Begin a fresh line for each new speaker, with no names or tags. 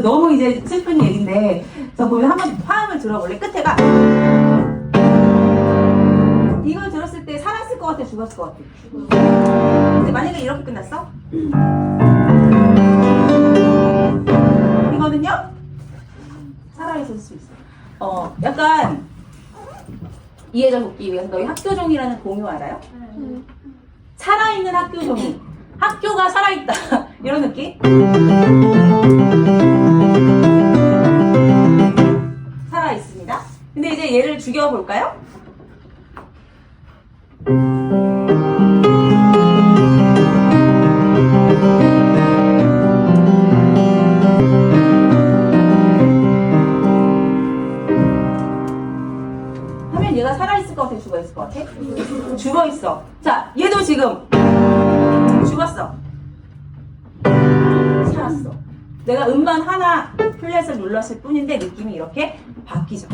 너무 이제 슬픈 얘기인데 저 보면 한번 화음을 들어볼래? 끝에가 이걸 들었을 때 살았을 것 같아 죽었을 것 같아 근데 만약에 이렇게 끝났어? 이거는요? 살아있을 수 있어 어 약간 이해 좀 돕기 위해서 너희 학교 종이라는 공유 알아요? 살아있는 학교 종이 학교가 살아있다 이런 느낌? 살아있습니다 근데 이제 얘를 죽여볼까요? 하면 얘가 살아있을 것 같아 죽어있을 것 같아? 죽어있어 자 얘도 지금 죽었어 내가 음반 하나 플랫을 눌렀을 뿐인데 느낌이 이렇게 바뀌죠